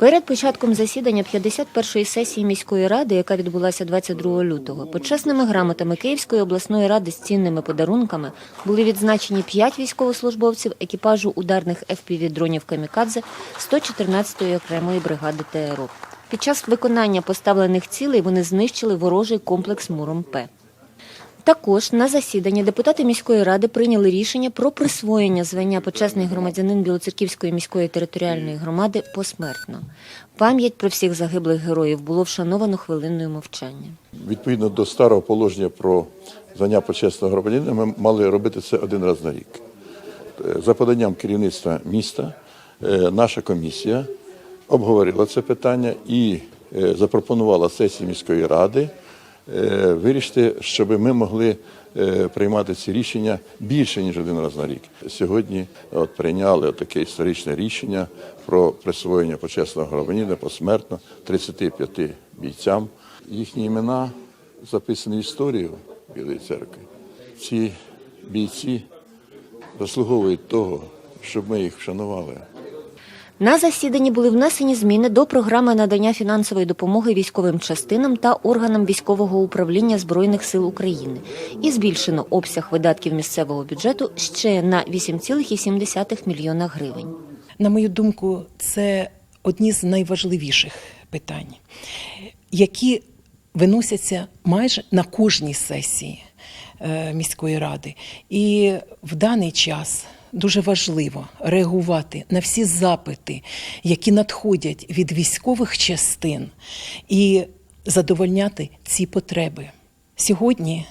Перед початком засідання 51-ї сесії міської ради, яка відбулася 22 лютого, почесними грамотами Київської обласної ради з цінними подарунками були відзначені 5 військовослужбовців екіпажу ударних FPV-дронів «Камікадзе» 114-ї окремої бригади ТРО. Під час виконання поставлених цілей вони знищили ворожий комплекс Муром-П. Також на засіданні депутати міської ради прийняли рішення про присвоєння звання почесний громадянин Білоцерківської міської територіальної громади посмертно. Пам'ять про всіх загиблих героїв було вшановано хвилинною мовчання. Відповідно до старого положення про звання почесного громадянина, ми мали робити це один раз на рік. Е, За поданням керівництва міста, е, наша комісія обговорила це питання і е, запропонувала сесії міської ради вирішити, щоб ми могли е, приймати ці рішення більше ніж один раз на рік. Сьогодні от прийняли таке історичне рішення про присвоєння почесного громадянина посмертно 35 бійцям. Їхні імена записані в історію Білої церкви. Ці бійці заслуговують того, щоб ми їх вшанували. На засіданні були внесені зміни до програми надання фінансової допомоги військовим частинам та органам військового управління Збройних сил України і збільшено обсяг видатків місцевого бюджету ще на 8,7 мільйона гривень. На мою думку, це одні з найважливіших питань, які виносяться майже на кожній сесії е, міської ради. І в даний час дуже важливо реагувати на всі запити, які надходять від військових частин, і задовольняти ці потреби. Сьогодні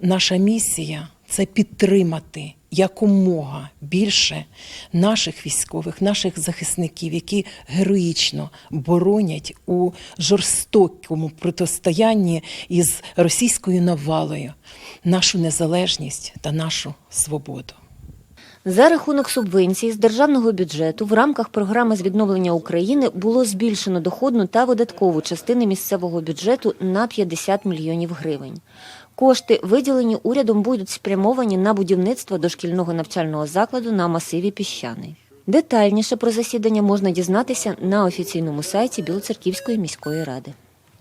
наша місія це підтримати якомога більше наших військових, наших захисників, які героїчно боронять у жорстокому протистоянні із російською навалою нашу незалежність та нашу свободу. За рахунок субвенцій з державного бюджету в рамках програми з відновлення України було збільшено доходну та видаткову частини місцевого бюджету на 50 мільйонів гривень. Кошти, виділені урядом, будуть спрямовані на будівництво дошкільного навчального закладу на масиві Піщаний. Детальніше про засідання можна дізнатися на офіційному сайті Білоцерківської міської ради.